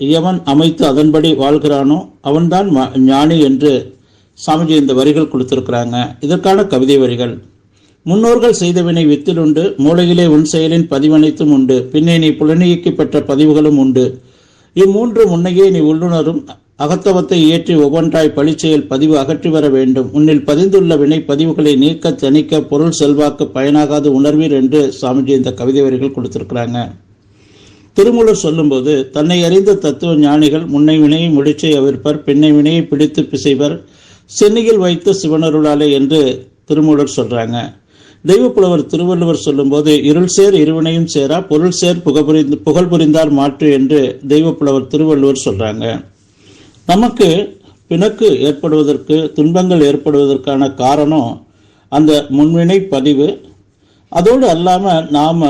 எவன் அமைத்து அதன்படி வாழ்கிறானோ அவன்தான் ஞானி என்று சாமிஜி இந்த வரிகள் கொடுத்திருக்கிறாங்க. இதற்கான கவிதை வரிகள். முன்னோர்கள் செய்த வினை வித்தில் உண்டு மூளையிலே உன் செயலின் பதிவனைத்தும் உண்டு பின்னே நீ புலனியக்கி பெற்ற பதிவுகளும் உண்டு. இம்மூன்று முன்னையே நீ உள்ளுணரும் அகத்தவத்தை ஏற்றி ஒவ்வொன்றாய் பழிச்செயல் பதிவு அகற்றி வர வேண்டும். உன்னில் பதிந்துள்ள வினை பதிவுகளை நீக்க தணிக்க பொருள் செல்வாக்கு பயனாகாது உணர்வீர் என்று சாமிஜி இந்த கவிதை வரிகள் கொடுத்திருக்கிறாங்க. திருமூலர் சொல்லும்போது தன்னை அறிந்த தத்துவ ஞானிகள் முன்னை வினையை முடிச்சை அவிர்ப்பர் பின்னை வினையை பிடித்து பிசைவர் சென்னையில் வைத்த சிவனருளாலே என்று திருமூலர் சொல்றாங்க. தெய்வப்புலவர் திருவள்ளுவர் சொல்லும்போது இருள் சேர் இருவினையும் சேரா பொருள் சேர் புகபுரிந்து புகழ் புரிந்தார் மாற்று என்று தெய்வப்புலவர் திருவள்ளுவர் சொல்றாங்க. நமக்கு பிணக்கு ஏற்படுவதற்கு துன்பங்கள் ஏற்படுவதற்கான காரணம் அந்த முன்வினை பதிவு. அதோடு அல்லாமல் நாம்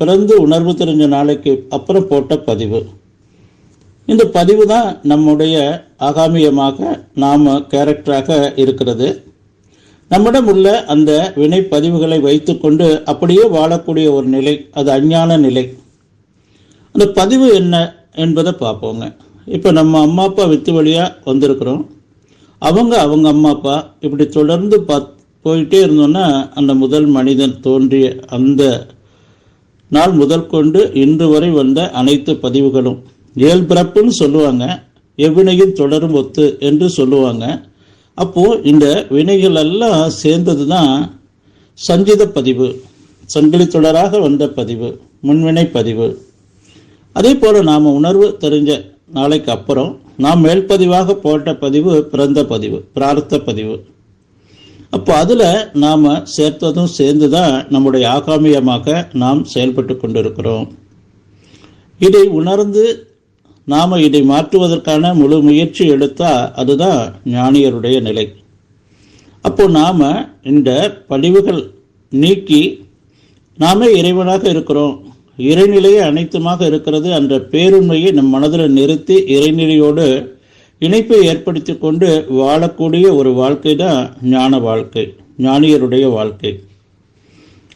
பிறந்து உணர்வு தெரிஞ்ச நாளைக்கு அப்புறம் போட்ட பதிவு. இந்த பதிவு தான் நம்முடைய ஆகாமியமாக நாம் கேரக்டராக இருக்கிறது. நம்மிடம் உள்ள அந்த வினை பதிவுகளை வைத்துக்கொண்டு அப்படியே வாழக்கூடிய ஒரு நிலை அது அஞ்ஞான நிலை. அந்த பதிவு என்ன என்பதை பார்ப்போங்க. இப்போ நம்ம அம்மா அப்பா வித்து வழியாக வந்திருக்கிறோம். அவங்க அவங்க அம்மா அப்பா இப்படி தொடர்ந்து பாத் போயிட்டே இருந்தோன்னா அந்த முதல் மனிதன் தோன்றிய அந்த நாள் முதல் கொண்டு இன்று வரை வந்த அனைத்து பதிவுகளும் இயல்பிறப்புன்னு சொல்லுவாங்க எவ்வினையும் தொடரும் ஒத்து என்று சொல்லுவாங்க. அப்போது இந்த வினைகள் எல்லாம் சேர்ந்தது தான் சஞ்சித பதிவு சங்கிலி தொடராக வந்த பதிவு முன்வினை பதிவு. அதே போல் நாம் உணர்வு தெரிஞ்ச நாளைக்கு அப்புறம் நாம் மேல்பதிவாக போட்ட பதிவு பிறந்த பதிவு பிரார்த்த பதிவு. அப்போ அதில் நாம் சேர்த்ததும் சேர்ந்து தான் நம்முடைய ஆகாமியமாக நாம் செயல்பட்டு கொண்டிருக்கிறோம். இதை உணர்ந்து நாம் இதை மாற்றுவதற்கான முழு முயற்சி எடுத்தால் அதுதான் ஞானியருடைய நிலை. அப்போ நாம் இந்த பதிவுகள் நீக்கி நாமே இறைவனாக இருக்கிறோம். இறைநிலையே அனைத்துமாக இருக்கிறது என்ற பேருண்மையை நம் மனதில் நிறுத்தி இறைநிலையோடு இணைப்பை ஏற்படுத்தி கொண்டு வாழக்கூடிய ஒரு வாழ்க்கை தான் ஞான வாழ்க்கை ஞானியருடைய வாழ்க்கை.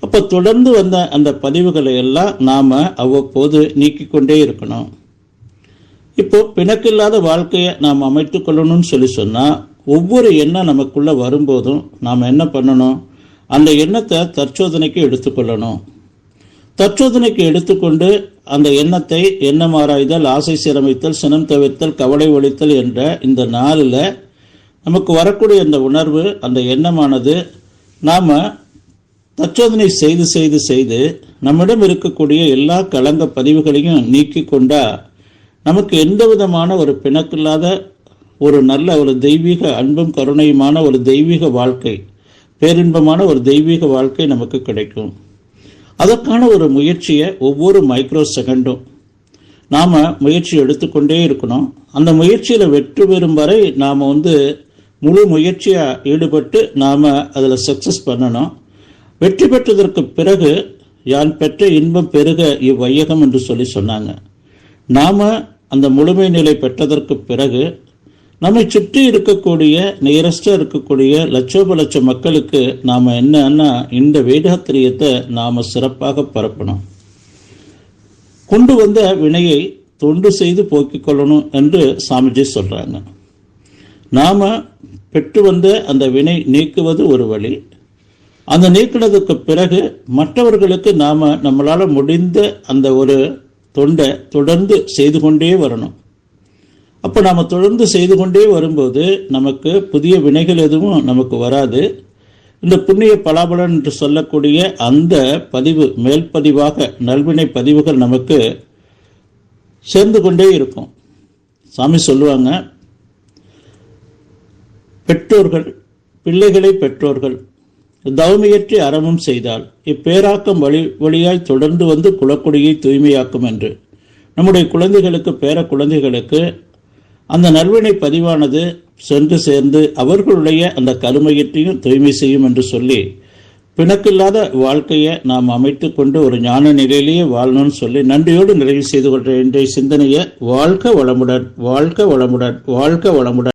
அப்போ தொடர்ந்து வந்த அந்த பதிவுகளை எல்லாம் நாம் அவ்வப்போது நீக்கிக் கொண்டே இருக்கணும். இப்போ பிணக்கில்லாத வாழ்க்கையை நாம் அமைத்து கொள்ளணும்னு சொல்லி சொன்னால் ஒவ்வொரு எண்ணம் நமக்குள்ளே வரும்போதும் நாம் என்ன பண்ணணும்? அந்த எண்ணத்தை தற்சோதனைக்கு எடுத்துக்கொள்ளணும் தற்சோதனைக்கு எடுத்துக்கொண்டு அந்த எண்ணத்தை எண்ணம் ஆராய்தல் ஆசை சீரமைத்தல் சினம் தவிர்த்தல் கவலை ஒழித்தல் என்ற இந்த நாளில் நமக்கு வரக்கூடிய அந்த உணர்வு அந்த எண்ணமானது நாம் தற்சோதனை செய்து செய்து செய்து நம்மிடம் இருக்கக்கூடிய எல்லா களங்க பதிவுகளையும் நீக்கி கொண்டா நமக்கு எந்த விதமான ஒரு பிணக்கில்லாத ஒரு நல்ல ஒரு தெய்வீக அன்பும் கருணையுமான ஒரு தெய்வீக வாழ்க்கை பேரின்பமான ஒரு தெய்வீக வாழ்க்கை நமக்கு கிடைக்கும். அதற்கான ஒரு முயற்சியை ஒவ்வொரு மைக்ரோ செகண்டும் நாம் முயற்சி எடுத்துக்கொண்டே இருக்கணும். அந்த முயற்சியில் வெற்றி பெறும் வரை நாம் வந்து முழு முயற்சியாக ஈடுபட்டு நாம் அதில் சக்ஸஸ் பண்ணணும். வெற்றி பெற்றதற்கு பிறகு யான் பெற்ற இன்பம் பெருக இவ்வையகம் என்று சொல்லி சொன்னாங்க. நாம் அந்த முழுமை நிலை பெற்றதற்கு பிறகு நம்மை சுற்றி இருக்கக்கூடிய நியரஸ்டாக இருக்கக்கூடிய லட்சோப லட்ச மக்களுக்கு நாம் என்னன்னா இந்த வேதாத்திரியத்தை நாம் சிறப்பாக பரப்பணும். கொண்டு வந்த வினையை தொண்டு செய்து போக்கிக் கொள்ளணும் என்று சாமிஜி சொல்கிறாங்க நாம் பெற்று வந்த அந்த வினை நீக்குவது ஒரு வழி. அந்த நீக்கினதுக்கு பிறகு மற்றவர்களுக்கு நாம் நம்மளால் முடிந்த அந்த ஒரு தொண்டை தொடர்ந்து செய்து கொண்டே வரணும். அப்போ நாம் தொடர்ந்து செய்து கொண்டே வரும்போது நமக்கு புதிய வினைகள் எதுவும் நமக்கு வராது. இந்த புண்ணிய பலாபலன் என்று சொல்லக்கூடிய அந்த பதிவு மேல் பதிவாக நல்வினை பதிவுகள் நமக்கு சேர்ந்து கொண்டே இருக்கும். சாமி சொல்லுவாங்க பெற்றோர்கள் பிள்ளைகளை பெற்றோர்கள் தௌமியற்றி அறமும் செய்தால் இப்பேராக்கம் வழி வழியாய் தொடர்ந்து வந்து குலக்குடியை தூய்மையாக்கும் என்று. நம்முடைய குழந்தைகளுக்கு பேர குழந்தைகளுக்கு அந்த நல்வினை பதிவானது சென்று சேர்ந்து அவர்களுடைய அந்த கருமையற்றையும் தூய்மை செய்யும் என்று சொல்லி பிணக்கில்லாத வாழ்க்கையை நாம் அமைத்து கொண்டு ஒரு ஞான நிலையிலேயே வாழணும்னு சொல்லி நன்றியோடு நிறைவு செய்து கொள்கிற இன்றைய சிந்தனையை வாழ்க வளமுடன் வாழ்க வளமுடன் வாழ்க வளமுடன்.